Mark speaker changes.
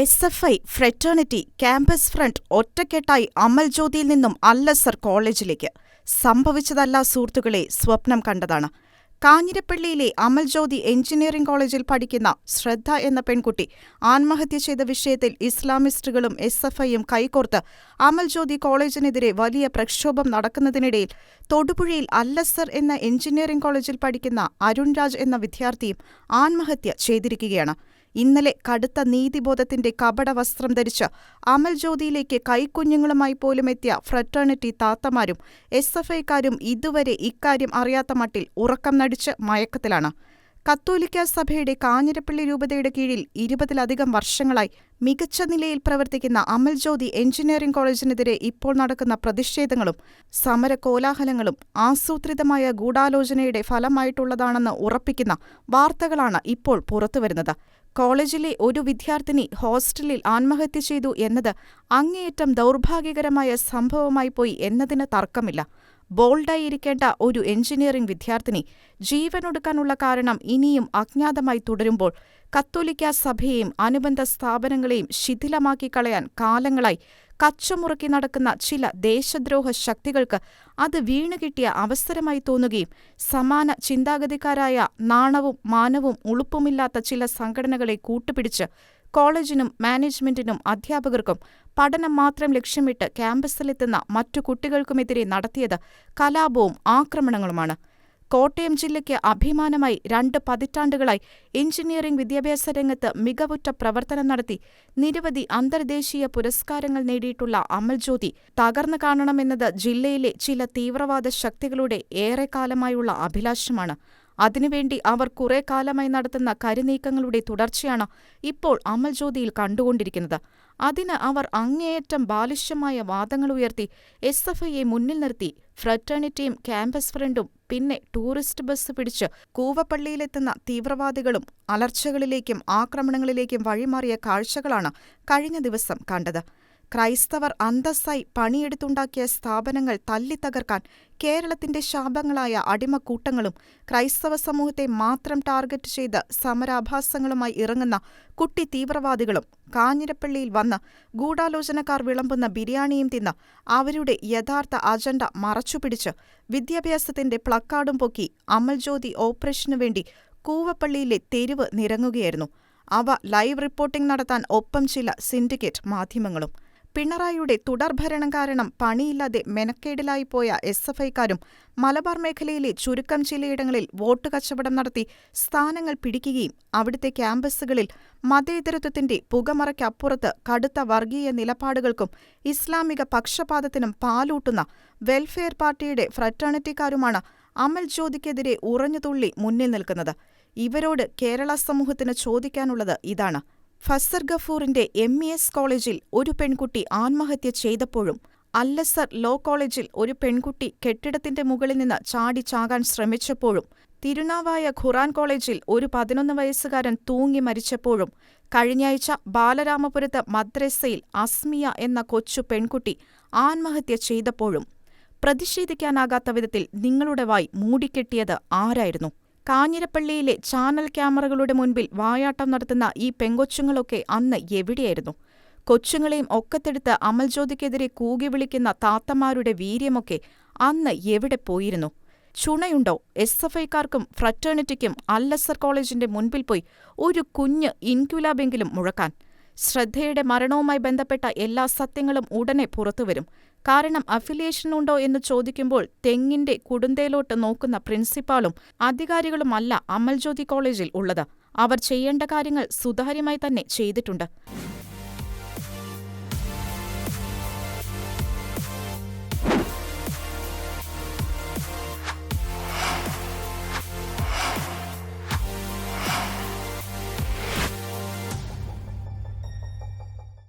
Speaker 1: S F I fraternity campus front ഒറ്റക്കെട്ടായി അമൽ ജ്യോതിയിൽ നിന്നും അല്ലസർ കോളേജിലേക്ക്. സംഭവിച്ചതല്ല സുഹൃത്തുക്കളെ സ്വപ്നം കണ്ടതാണ്. കാഞ്ഞിരപ്പള്ളിയിലെ അമൽ ജ്യോതി എഞ്ചിനീയറിംഗ് കോളേജിൽ പഠിക്കുന്ന ശ്രദ്ധ എന്ന പെൺകുട്ടി ആത്മഹത്യ ചെയ്ത വിഷയത്തിൽ ഇസ്ലാമിസ്റ്റുകളും എസ് എഫ് ഐയും കൈകോർത്ത് അമൽ ജ്യോതി കോളേജിനെതിരെ വലിയ പ്രക്ഷോഭം നടക്കുന്നതിനിടയിൽ തൊടുപുഴയിൽ അല്ലസർ എന്ന എഞ്ചിനീയറിംഗ് കോളേജിൽ പഠിക്കുന്ന അരുൺരാജ് എന്ന വിദ്യാർത്ഥിയും ആത്മഹത്യ ചെയ്തിരിക്കുകയാണ്. ഇന്നലെ കടുത്ത നീതിബോധത്തിന്റെ കപടവസ്ത്രം ധരിച്ച് അമൽ ജ്യോതിയിലേക്ക് കൈക്കുഞ്ഞുങ്ങളുമായി പോലും എത്തിയ ഫ്രറ്റേണിറ്റി താത്തമാരും എസ് എഫ് ഐക്കാരും ഇതുവരെ ഇക്കാര്യം അറിയാത്ത മട്ടിൽ ഉറക്കം നടിച്ച് മയക്കത്തിലാണ്. കത്തോലിക്ക സഭയുടെ കാഞ്ഞിരപ്പള്ളി രൂപതയുടെ കീഴിൽ ഇരുപതിലധികം വർഷങ്ങളായി മികച്ച നിലയിൽ പ്രവർത്തിക്കുന്ന അമൽ ജ്യോതി എഞ്ചിനീയറിംഗ് കോളേജിനെതിരെ ഇപ്പോൾ നടക്കുന്ന പ്രതിഷേധങ്ങളും സമര കോലാഹലങ്ങളും ആസൂത്രിതമായ ഗൂഢാലോചനയുടെ ഫലമായിട്ടുള്ളതാണെന്ന് ഉറപ്പിക്കുന്ന വാർത്തകളാണ് ഇപ്പോൾ പുറത്തുവരുന്നത്. കോളേജിലെ ഒരു വിദ്യാർത്ഥിനി ഹോസ്റ്റലിൽ ആത്മഹത്യ ചെയ്തു എന്നത് അങ്ങേയറ്റം ദൗർഭാഗ്യകരമായ സംഭവമായി പോയി എന്നതിന് തർക്കമില്ല ബോൾഡായിരിക്കേണ്ട ഒരു എഞ്ചിനീയറിംഗ് വിദ്യാർത്ഥിനി ജീവനൊടുക്കാനുള്ള കാരണം ഇനിയും അജ്ഞാതമായി തുടരുമ്പോൾ കത്തോലിക്ക സഭയെയും അനുബന്ധ സ്ഥാപനങ്ങളെയും ശിഥിലമാക്കി കളയാൻ കാലങ്ങളായി കച്ചമുറുക്കി നടക്കുന്ന ചില ദേശദ്രോഹ ശക്തികൾക്ക് അത് വീണുകിട്ടിയ അവസരമായി തോന്നുകയും സമാന ചിന്താഗതിക്കാരായ നാണവും മാനവും ഉളുപ്പുമില്ലാത്ത ചില സംഘടനകളെ കൂട്ടുപിടിച്ച് കോളേജിനും മാനേജ്മെന്റിനും അധ്യാപകർക്കും പഠനം മാത്രം ലക്ഷ്യമിട്ട് ക്യാമ്പസിലെത്തുന്ന മറ്റു കുട്ടികൾക്കുമെതിരെ നടത്തിയത് കലാപവും ആക്രമണങ്ങളുമാണ്. കോട്ടയം ജില്ലയ്ക്ക് അഭിമാനമായി രണ്ട് പതിറ്റാണ്ടുകളായി എഞ്ചിനീയറിംഗ് വിദ്യാഭ്യാസ രംഗത്ത് മികവുറ്റ പ്രവർത്തനം നടത്തി നിരവധി അന്തർദേശീയ പുരസ്കാരങ്ങൾ നേടിയിട്ടുള്ള അമൽജ്യോതി തകർന്നു കാണണമെന്നത് ജില്ലയിലെ ചില തീവ്രവാദ ശക്തികളുടെ ഏറെക്കാലമായുള്ള അഭിലാഷമാണ്. അതിനുവേണ്ടി അവർ കുറെ കാലമായി നടത്തുന്ന കരുനീക്കങ്ങളുടെ തുടർച്ചയാണ് ഇപ്പോൾ അമൽ ജ്യോതിയിൽ കണ്ടുകൊണ്ടിരിക്കുന്നത്. അതിന് അവർ അങ്ങേയറ്റം ബാലിഷ്യമായ വാദങ്ങൾ ഉയർത്തി എസ് എഫ് ഐയെ മുന്നിൽ നിർത്തി. ഫ്രറ്റേണിറ്റിയും ക്യാമ്പസ് ഫ്രണ്ടും പിന്നെ ടൂറിസ്റ്റ് ബസ് പിടിച്ച് കൂവപ്പള്ളിയിലെത്തുന്ന തീവ്രവാദികളും അലർച്ചകളിലേക്കും ആക്രമണങ്ങളിലേക്കും വഴിമാറിയ കാഴ്ചകളാണ് കഴിഞ്ഞ ദിവസം കണ്ടത്. ക്രൈസ്തവർ അന്തസ്സായി പണിയെടുത്തുണ്ടാക്കിയ സ്ഥാപനങ്ങൾ തല്ലിത്തകർക്കാൻ കേരളത്തിന്റെ ശാപങ്ങളായ അടിമക്കൂട്ടങ്ങളും ക്രൈസ്തവ സമൂഹത്തെ മാത്രം ടാർഗറ്റ് ചെയ്ത് സമരാഭാസങ്ങളുമായി ഇറങ്ങുന്ന കുട്ടി തീവ്രവാദികളും കാഞ്ഞിരപ്പള്ളിയിൽ വന്ന് ഗൂഢാലോചനക്കാർ വിളമ്പുന്ന ബിരിയാണിയും തിന്ന് അവരുടെ യഥാർത്ഥ അജണ്ട മറച്ചുപിടിച്ച് വിദ്യാഭ്യാസത്തിന്റെ പ്ലക്കാർഡും പൊക്കി അമൽജ്യോതി ഓപ്പറേഷനു വേണ്ടി കൂവപ്പള്ളിയിലെ തെരുവ് നിരങ്ങുകയായിരുന്നു. അവ ലൈവ് റിപ്പോർട്ടിംഗ് നടത്താൻ ഒപ്പം ചില സിൻഡിക്കേറ്റ് മാധ്യമങ്ങളും. പിണറായിയുടെ തുടർഭരണം കാരണം പണിയില്ലാതെ മെനക്കേടിലായിപ്പോയ എസ് എഫ് ഐക്കാരും മലബാർ മേഖലയിലെ ചുരുക്കം ചിലയിടങ്ങളിൽ വോട്ട് കച്ചവടം നടത്തി സ്ഥാനങ്ങൾ പിടിക്കുകയും അവിടുത്തെ ക്യാമ്പസുകളിൽ മതേതരത്വത്തിന്റെ പുകമറയ്ക്കപ്പുറത്ത് കടുത്ത വർഗീയ നിലപാടുകൾക്കും ഇസ്ലാമിക പക്ഷപാതത്തിനും പാലൂട്ടുന്ന വെൽഫെയർ പാർട്ടിയുടെ ഫ്രറ്റേണിറ്റിക്കാരുമാണ് അമൽ ജ്യോതിക്കെതിരെ ഉറഞ്ഞുതുള്ളി മുന്നിൽ നിൽക്കുന്നത്. ഇവരോട് കേരള സമൂഹത്തിന് ചോദിക്കാനുള്ളത് ഇതാണ്. ഫസർ ഗഫൂറിന്റെ എം ഇ എസ് കോളേജിൽ ഒരു പെൺകുട്ടി ആത്മഹത്യ ചെയ്തപ്പോഴും അല്ലസർ ലോ കോളേജിൽ ഒരു പെൺകുട്ടി കെട്ടിടത്തിന്റെ മുകളിൽ നിന്ന് ചാടി ചാകാൻ ശ്രമിച്ചപ്പോഴും തിരുനാവായ ഖുറാൻ കോളേജിൽ ഒരു പതിനൊന്ന് വയസ്സുകാരൻ തൂങ്ങി മരിച്ചപ്പോഴും കഴിഞ്ഞയാഴ്ച ബാലരാമപുരത്ത് മദ്രസയിൽ അസ്മിയ എന്ന കൊച്ചു പെൺകുട്ടി ആത്മഹത്യ ചെയ്തപ്പോഴും പ്രതിഷേധിക്കാനാകാത്ത വിധത്തിൽ നിങ്ങളുടെ വായി മൂടിക്കെട്ടിയത് ആരായിരുന്നു? കാഞ്ഞിരപ്പള്ളിയിലെ ചാനൽ ക്യാമറകളുടെ മുൻപിൽ വായാട്ടം നടത്തുന്ന ഈ പെങ്കൊച്ചുങ്ങളൊക്കെ അന്ന് എവിടെയായിരുന്നു? കൊച്ചുങ്ങളെയും ഒക്കത്തെടുത്ത് അമൽജ്യോതിക്കെതിരെ കൂകി വിളിക്കുന്ന താത്തമാരുടെ വീര്യമൊക്കെ അന്ന് എവിടെ പോയിരുന്നു? ചുണയുണ്ടോ? എസ് എഫ് ഐക്കാർക്കും ഫ്രറ്റേണിറ്റിക്കും അല്ലസർ കോളേജിന്റെ മുൻപിൽ പോയി ഒരു കുഞ്ഞ് ഇൻക്യുലാബെങ്കിലും മുഴക്കാൻ. ശ്രദ്ധയുടെ മരണവുമായി ബന്ധപ്പെട്ട എല്ലാ സത്യങ്ങളും ഉടനെ പുറത്തുവരും. കാരണം അഫിലിയേഷൻ ഉണ്ടോ എന്ന് ചോദിക്കുമ്പോൾ തെങ്ങിന്റെ കുടുന്തയിലോട്ട് നോക്കുന്ന പ്രിൻസിപ്പാളും അധികാരികളുമല്ല അമൽജ്യോതി കോളേജിൽ ഉള്ളത്. അവർ ചെയ്യേണ്ട കാര്യങ്ങൾ സുതാര്യമായി തന്നെ ചെയ്തിട്ടുണ്ട്.